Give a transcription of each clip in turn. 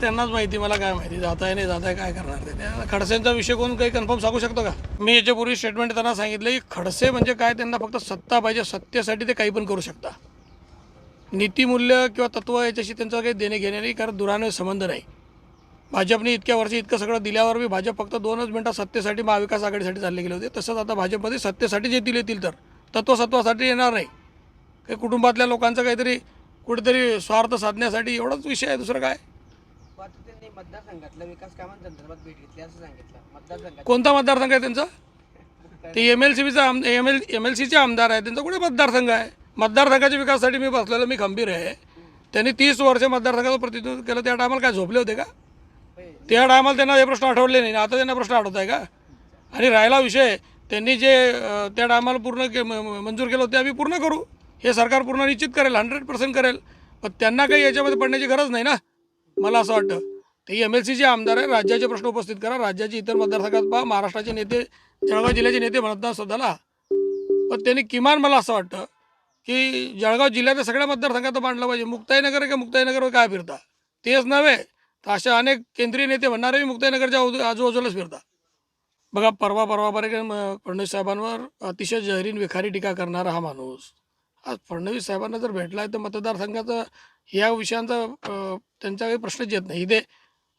त्यांनाच माहिती मला काय माहिती जात आहे नाही जात आहे काय करणार ते? त्या खडसेंचा विषय कोण काही कन्फर्म सांगू शकतो का? मी याच्यापूर्वी स्टेटमेंट त्यांना सांगितलं की खडसे म्हणजे काय? त्यांना फक्त सत्ता पाहिजे सत्तेसाठी ते काही पण करू शकता. नीतिमूल्य किंवा तत्व याच्याशी त्यांचं काही देणे घेणे नाही कारण दुराने संबंध नाही. भाजपने इतक्या वर्षी इतकं सगळं दिल्यावर बी भाजप फक्त दोनच मिनटात सत्तेसाठी महाविकास आघाडीसाठी चालले गेले होते. तसंच आता भाजपमध्ये सत्तेसाठी येतील येतील तर. तत्वसत्वासाठी येणार नाही. काही कुटुंबातल्या लोकांचं काहीतरी कुठेतरी स्वार्थ साधण्यासाठी एवढाच विषय आहे दुसरं काय? त्यांनी मतदारसंघातल्या विकास कामांसंदर्भात भेट घेतली असं सांगितलं. मतदारसंघात कोणता मतदारसंघ आहे त्यांचा? ते एम एल सी बीचा आम एम एल एम एल सीचे आमदार आहे. त्यांचा कुठे मतदारसंघ आहे? मतदारसंघाच्या विकासासाठी मी बसलेलो मी खंबीर आहे. त्यांनी तीस वर्ष मतदारसंघाचं प्रतिनिधित्व केलं. त्या टायमाला काय झोपले होते का? त्या टायमाला त्यांना हे प्रश्न आठवले नाही. आता त्यांना प्रश्न आठवत आहे का? आणि राहिला विषय त्यांनी जे त्या टायमाला पूर्ण के म- मंजूर केलं होतं आम्ही पूर्ण करू. हे सरकार पूर्ण निश्चित करेल हंड्रेड पर्सेंट करेल. पण त्यांना काही याच्यामध्ये पडण्याची गरज नाही ना. मला असं वाटतं. ते एम एल सीचे आमदार आहे राज्याचे प्रश्न उपस्थित करा. राज्याचे इतर मतदारसंघात पहा महाराष्ट्राचे नेते जळगाव जिल्ह्याचे नेते म्हणतात स्वतःला. पण त्यांनी किमान मला असं वाटतं की जळगाव जिल्ह्यातल्या सगळ्या मतदारसंघात मांडलं पाहिजे. मुक्ताईनगर आहे का मुक्ताईनगरवर काय फिरता? तेच नव्हे तर अशा अनेक केंद्रीय नेते म्हणणारे मुक्ताईनगरच्या आजूबाजूलाच फिरता. बघा परवा परवा परवापर्यंत फडणवीस साहेबांवर अतिशय जहरीन विखारी टीका करणारा हा माणूस आज फडणवीस साहेबांना जर भेटला आहे तर मतदारसंघाचं या विषयांचा त्यांचा काही प्रश्नच येत नाही. इथे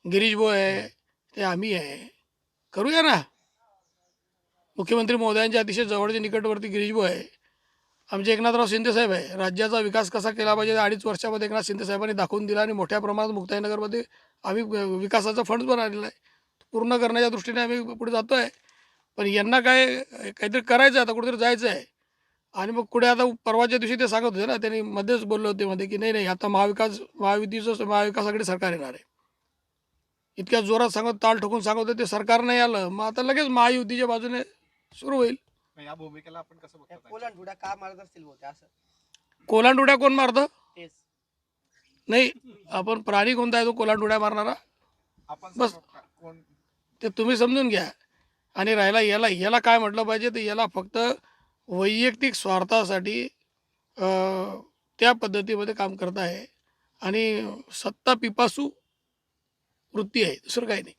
गिरीश भाऊ आहे ते आम्ही आहे. करूया ना? मुख्यमंत्री महोदयांच्या अतिशय जवळचे निकटवर्ती गिरीश आहे. आमचे एकनाथराव शिंदे साहेब आहे. राज्याचा विकास कसा केला पाहिजे? अडीच वर्षामध्ये एकनाथ शिंदे साहेबांनी दाखवून दिला आणि मोठ्या प्रमाणात मुक्ताईनगरमध्ये आम्ही विकासाचा फंड बनवलेला आहे. पूर्ण करण्याच्या दृष्टीने आम्ही पुढे जातो आहे पण यांना काय काहीतरी करायचं आहे आता कुठेतरी जायचं आहे आणि मग कुठे आता परवाच्या दिवशी ते सांगत होते ना त्यांनी मध्येच बोलले होते मध्ये की नाही नाही आता महाविकास महायुतीचं महाविकासाकडे सरकार येणार आहे. इतक्या जोरात सांगत ताल ठोकून सांगत होते ते सरकार नाही आलं. मग आता लगेच महायुतीच्या बाजूने सुरू होईल. या भूमिकेला आपण कसं बघतो कोलांडुड्या का मारत असतील असं? कोलांडुड्या कोण मारतं? तेच. नाही आपण प्राणी कोणता आहे तो कोलांडुड्या मारणारा? आपण बस. कोण? ते तुम्ही समजून घ्या. आणि राहिला याला याला काय म्हटलं पाहिजे तर याला फक्त वैयक्तिक स्वार्थासाठी त्या पद्धतीमध्ये काम करत आहे. आणि सत्ता पिपासू वृत्ती आहे. दुसरं काही नाही.